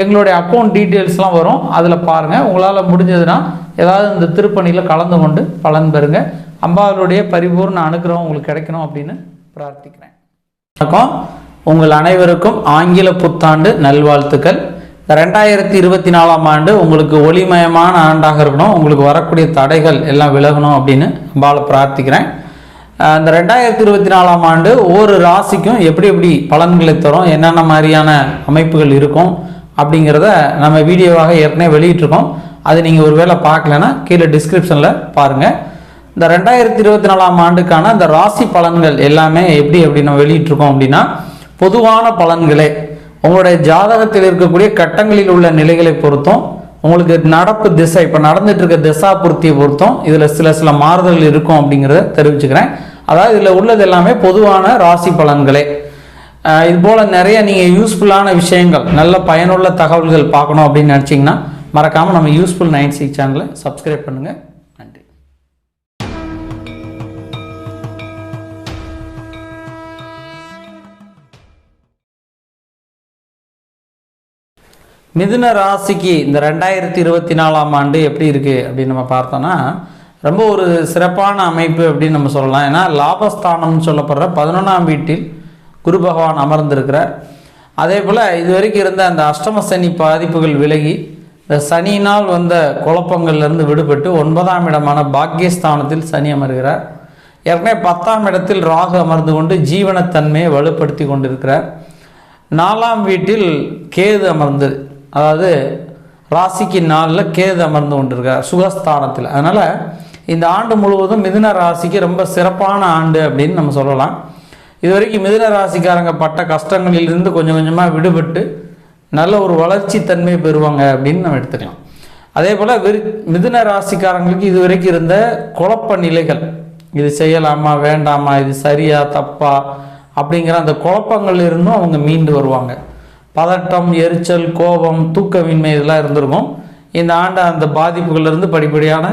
எங்களுடைய அக்கௌண்ட் டீட்டெயில்ஸ்லாம் வரும். அதில் பாருங்கள் உங்களால் முடிஞ்சதுன்னா ஏதாவது இந்த திருப்பணியில் கலந்து கொண்டு பலன் பெறுங்க. அம்பாளுடைய பரிபூர்ண அனுகிரகம் உங்களுக்கு கிடைக்கணும் அப்படின்னு பிரார்த்திக்கிறேன். வணக்கம். உங்கள் அனைவருக்கும் ஆங்கில புத்தாண்டு நல்வாழ்த்துக்கள். ரெண்டாயிரத்தி இருபத்தி நாலாம் ஆண்டு உங்களுக்கு ஒளிமயமான ஆண்டாக இருக்கணும். உங்களுக்கு வரக்கூடிய தடைகள் எல்லாம் விலகணும் அப்படின்னு அம்பாளை பிரார்த்திக்கிறேன். அந்த ரெண்டாயிரத்தி இருபத்தி நாலாம் ஆண்டு ஒவ்வொரு ராசிக்கும் எப்படி எப்படி பலன்களை தரும் என்னென்ன மாதிரியான அமைப்புகள் இருக்கும் அப்படிங்கிறத நம்ம வீடியோவாக ஏற்கனவே வெளியிட்டிருக்கோம். அது நீங்கள் ஒருவேளை பார்க்கலன்னா கீழே டிஸ்கிரிப்ஷனில் பாருங்கள் இந்த ரெண்டாயிரத்தி இருபத்தி நாலாம் ஆண்டுக்கான இந்த ராசி பலன்கள் எல்லாமே எப்படி எப்படி நம்ம வெளியிட்டிருக்கோம் அப்படின்னா பொதுவான பலன்களே உங்களுடைய ஜாதகத்தில் இருக்கக்கூடிய கட்டங்களில் உள்ள நிலைகளை பொறுத்தும் உங்களுக்கு நடப்பு திசை இப்போ நடந்துட்டு இருக்க திசா பூர்த்தியை பொறுத்தும் இதில் சில சில மாறுதல்கள் இருக்கும் அப்படிங்கிறத தெரிவிச்சுக்கிறேன். அதாவது இதில் உள்ளது எல்லாமே பொதுவான ராசி பலன்களே. இது போல் நிறைய நீங்கள் யூஸ்ஃபுல்லான விஷயங்கள் நல்ல பயனுள்ள தகவல்கள் பார்க்கணும் அப்படின்னு நினச்சிங்கன்னா மறக்காமல் நம்ம யூஸ்ஃபுல் நைன் சிக்ஸ் சேனலை சப்ஸ்கிரைப் பண்ணுங்கள் நன்றி. மிதுன ராசிக்கு இந்த ரெண்டாயிரத்தி இருபத்தி நாலாம் ஆண்டு எப்படி இருக்குது அப்படின்னு நம்ம பார்த்தோன்னா ரொம்ப ஒரு சிறப்பான அமைப்பு அப்படின்னு நம்ம சொல்லலாம். ஏன்னா லாபஸ்தானம்னு சொல்லப்படுற பதினொன்றாம் வீட்டில் குரு பகவான் அமர்ந்திருக்கிறார். அதே போல் இது வரைக்கும் இருந்த அந்த அஷ்டம சனி பாதிப்புகள் விலகி இந்த சனியினால் வந்த குழப்பங்கள்லேருந்து விடுபட்டு ஒன்பதாம் இடமான பாக்கியஸ்தானத்தில் சனி அமர்கிறார். ஏற்கனவே பத்தாம் இடத்தில் ராகு அமர்ந்து கொண்டு ஜீவனத்தன்மையை வலுப்படுத்தி கொண்டிருக்கிறார். நாலாம் வீட்டில் கேது அமர்ந்து அதாவது ராசிக்கு நாளில் கேது அமர்ந்து கொண்டிருக்கிறார் சுகஸ்தானத்தில். அதனால் இந்த ஆண்டு முழுவதும் மிதுன ராசிக்கு ரொம்ப சிறப்பான ஆண்டு அப்படின்னு நம்ம சொல்லலாம். இது வரைக்கும் மிதுன ராசிக்காரங்க பட்ட கஷ்டங்களிலிருந்து கொஞ்சம் கொஞ்சமாக விடுபட்டு நல்ல ஒரு வளர்ச்சி தன்மை பெறுவாங்க அப்படின்னு நம்ம எடுத்துக்கலாம். அதே போல் விரு மிதுன ராசிக்காரங்களுக்கு இது வரைக்கும் இருந்த குழப்ப நிலைகள். இது செய்யலாமா வேண்டாமா இது சரியா தப்பா அப்படிங்கிற அந்த குழப்பங்கள் இருந்தும் அவங்க மீண்டு வருவாங்க. பதட்டம் எரிச்சல் கோபம் தூக்கமின்மை இதெல்லாம் இருந்திருக்கும். இந்த ஆண்டு அந்த பாதிப்புகள்லேருந்து படிப்படியான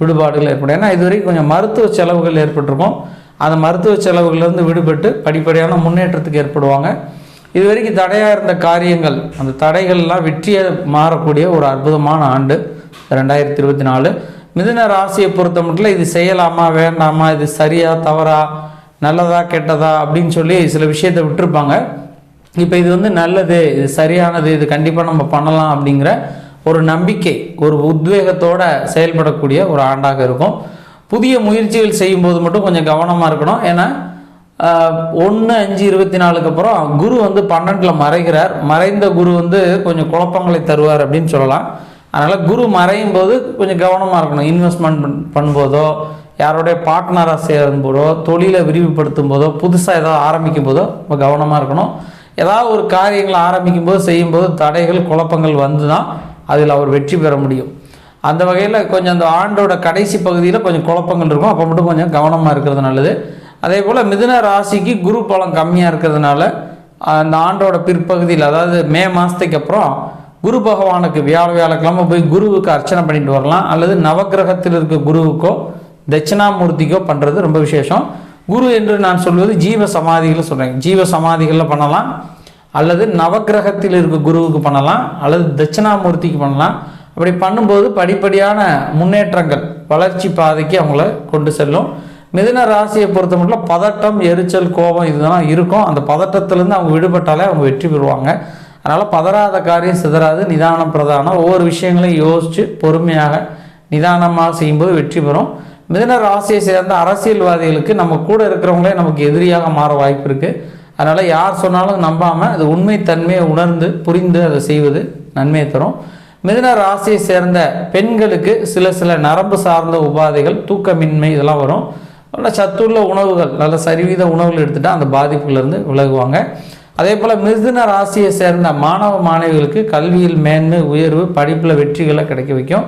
விடுபாடுகள் ஏற்படும். ஏன்னா இது வரைக்கும் கொஞ்சம் மருத்துவ செலவுகள் ஏற்பட்டிருக்கும். அந்த மருத்துவ செலவுகள்லேருந்து விடுபட்டு படிப்படியான முன்னேற்றத்துக்கு ஏற்படுவாங்க. இது வரைக்கும் தடையாக இருந்த காரியங்கள் அந்த தடைகள்லாம் வெற்றியாக மாறக்கூடிய ஒரு அற்புதமான ஆண்டு ரெண்டாயிரத்தி இருபத்தி நாலு மிதுன ராசியை பொறுத்த மட்டும் இது செய்யலாமா வேண்டாமா இது சரியா தவறா நல்லதா கெட்டதா அப்படின்னு சொல்லி சில விஷயத்தை விட்டுருப்பாங்க. இப்போ இது வந்து நல்லது இது சரியானது இது கண்டிப்பாக நம்ம பண்ணலாம் அப்படிங்கிற ஒரு நம்பிக்கை ஒரு உத்வேகத்தோடு செயல்படக்கூடிய ஒரு ஆண்டாக இருக்கும். புதிய முயற்சிகள் செய்யும்போது மட்டும் கொஞ்சம் கவனமாக இருக்கணும். ஏன்னா ஒன்று அஞ்சு இருபத்தி நாலுக்கு அப்புறம் குரு வந்து பன்னெண்டில் மறைகிறார். மறைந்த குரு வந்து கொஞ்சம் குழப்பங்களை தருவார் அப்படின்னு சொல்லலாம். அதனால் குரு மறையும் போது கொஞ்சம் கவனமாக இருக்கணும். இன்வெஸ்ட்மெண்ட் பண்ணும்போதோ யாரோடைய பார்ட்னராக சேரும் போதோ தொழிலை விரிவுபடுத்தும் போதோ புதுசாக ஏதாவது ஆரம்பிக்கும் போதோ ரொம்ப கவனமாக இருக்கணும். ஏதாவது ஒரு காரியங்களை ஆரம்பிக்கும் போது செய்யும்போது தடைகள் குழப்பங்கள் வந்து தான் அதில் அவர் வெற்றி பெற முடியும். அந்த வகையில் கொஞ்சம் அந்த ஆண்டோட கடைசி பகுதியில் கொஞ்சம் குழப்பங்கள் இருக்கும். அப்போ மட்டும் கொஞ்சம் கவனமாக இருக்கிறது நல்லது. அதே போல் மிதுன ராசிக்கு குரு பலம் கம்மியாக இருக்கிறதுனால அந்த ஆண்டோட பிற்பகுதியில் அதாவது மே மாதத்துக்கு அப்புறம் குரு பகவானுக்கு வியாழ வியாழக்கிழமை போய் குருவுக்கு அர்ச்சனை பண்ணிட்டு வரலாம். அல்லது நவக்கிரகத்தில் இருக்க குருவுக்கோ தட்சிணாமூர்த்திக்கோ பண்ணுறது ரொம்ப விசேஷம். குரு என்று நான் சொல்வது ஜீவ சமாதிகள் சொல்கிறேன் ஜீவ சமாதிகளில் பண்ணலாம். அல்லது நவக்கிரகத்தில் இருக்க குருவுக்கு பண்ணலாம். அல்லது தட்சிணாமூர்த்திக்கு பண்ணலாம். அப்படி பண்ணும்போது படிப்படியான முன்னேற்றங்கள் வளர்ச்சி பாதைக்கு அவங்கள கொண்டு செல்லும். மிதின ராசியை பொறுத்த மட்டும் பதட்டம் எரிச்சல் கோபம் இதெல்லாம் இருக்கும். அந்த பதட்டத்திலேருந்து அவங்க விடுபட்டாலே அவங்க வெற்றி பெறுவாங்க. அதனால் பதறாத காரியம் சிதறாது நிதானம் பிரதானம். ஒவ்வொரு விஷயங்களையும் யோசித்து பொறுமையாக நிதானமாக செய்யும்போது வெற்றி பெறும். மிதின ராசியை சேர்ந்த அரசியல்வாதிகளுக்கு நம்ம கூட இருக்கிறவங்களே நமக்கு எதிரியாக மாற வாய்ப்பு இருக்குது அதனால் யார் சொன்னாலும் நம்பாமல் அது உண்மைத்தன்மையை உணர்ந்து புரிந்து அதை செய்வது நன்மையை தரும். மிதன ராசியை சேர்ந்த பெண்களுக்கு சில சில நரம்பு சார்ந்த உபாதைகள் தூக்கமின்மை இதெல்லாம் வரும். நல்ல சத்துள்ள உணவுகள் நல்ல சரிவீத உணவுகள் எடுத்துட்டால் அந்த பாதிப்புலேருந்து விலகுவாங்க. அதே போல் மிதுன ராசியை சேர்ந்த மாணவ மாணவிகளுக்கு கல்வியில் மேன்மை உயர்வு படிப்பில் வெற்றிகளை கிடைக்க வைக்கும்.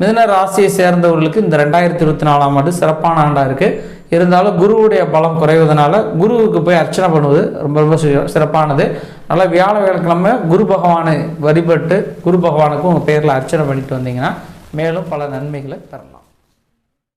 மிதன ராசியை சேர்ந்தவர்களுக்கு இந்த ரெண்டாயிரத்தி இருபத்தி நாலாம் ஆண்டு சிறப்பான ஆண்டாக இருக்குது இருந்தாலும் குருவுடைய பலம் குறைவதனால குருவுக்கு போய் அர்ச்சனை பண்ணுவது ரொம்ப ரொம்ப சிறப்பானது. நல்லா வியாழ வியாழக்கிழமை குரு பகவானை வழிபட்டு குரு பகவானுக்கும் உங்கள் பேரில் அர்ச்சனை பண்ணிட்டு வந்தீங்கன்னா மேலும் பல நன்மைகளை பெறலாம்